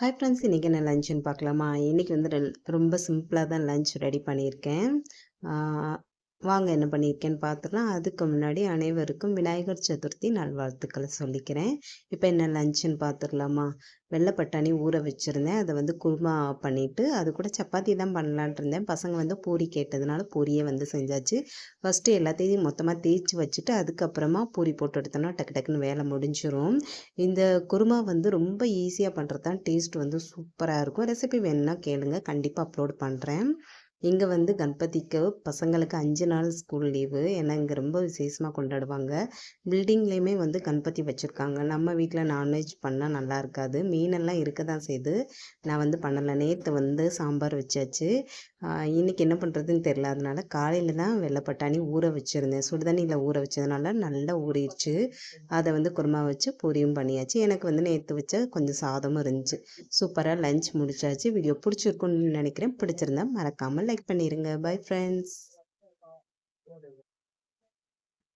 Hi friends இன்றைக்கி என்ன லஞ்சுன்னு பார்க்கலாமா? இன்றைக்கி வந்து ரொம்ப சிம்பிளாக தான் லஞ்ச் ரெடி பண்ணியிருக்கேன். வாங்க என்ன பண்ணியிருக்கேன்னு பார்த்துக்கலாம் அதுக்கு முன்னாடி அனைவருக்கும் விநாயகர் சதுர்த்தி நல்வாழ்த்துக்களை சொல்லிக்கிறேன். இப்போ என்ன லஞ்சுன்னு பார்த்துக்கலாமா வெள்ளை பட்டாணி ஊற வச்சுருந்தேன். அதை வந்து குருமா பண்ணிவிட்டு அது கூட சப்பாத்தி தான் பண்ணலான் இருந்தேன். பசங்க வந்து பூரி கேட்டதுனால பூரியே வந்து செஞ்சாச்சு. ஃபஸ்ட்டு எல்லாத்தையும் மொத்தமாக தேய்ச்சி வச்சுட்டு அதுக்கப்புறமா பூரி போட்டு எடுத்தோன்னா டக்கு டக்குன்னு வேலை முடிஞ்சிடும் இந்த குருமா வந்து ரொம்ப ஈஸியாக பண்ணுறது தான் டேஸ்ட் வந்து சூப்பராக இருக்கும். ரெசிபி வேணும்னா கேளுங்க. கண்டிப்பாக அப்லோட் பண்ணுறேன் இங்கே வந்து கணபதிக்கு பசங்களுக்கு அஞ்சு நாள் ஸ்கூல் லீவு. ஏன்னா இங்கே ரொம்ப விசேஷமாக கொண்டாடுவாங்க. பில்டிங்லேயுமே வந்து கணபதி வச்சுருக்காங்க. நம்ம வீட்டில் நான்வெஜ் பண்ணால் நல்லா இருக்காது. மீனெல்லாம் இருக்க தான் செய்து. நான் வந்து பண்ணலை. நேற்று வந்து சாம்பார் வச்சாச்சு. இன்றைக்கி என்ன பண்ணுறதுன்னு தெரில அதனால் காலையில் தான் வெள்ளை பட்டாணி ஊற வச்சுருந்தேன். சுடுதண்ணியில் ஊற வச்சதுனால நல்லா ஊறிடுச்சு. அதை வந்து குருமா வச்சு பூரியும் பண்ணியாச்சு. எனக்கு வந்து நேற்று வச்ச கொஞ்சம் சாதமும் இருந்துச்சு. சூப்பராக லஞ்ச் முடிச்சாச்சு. வீடியோ பிடிச்சிருக்குன்னு நினைக்கிறேன். பிடிச்சிருந்தா மறக்காமல் லைக் பண்ணிடுங்க பை ஃப்ரெண்ட்ஸ்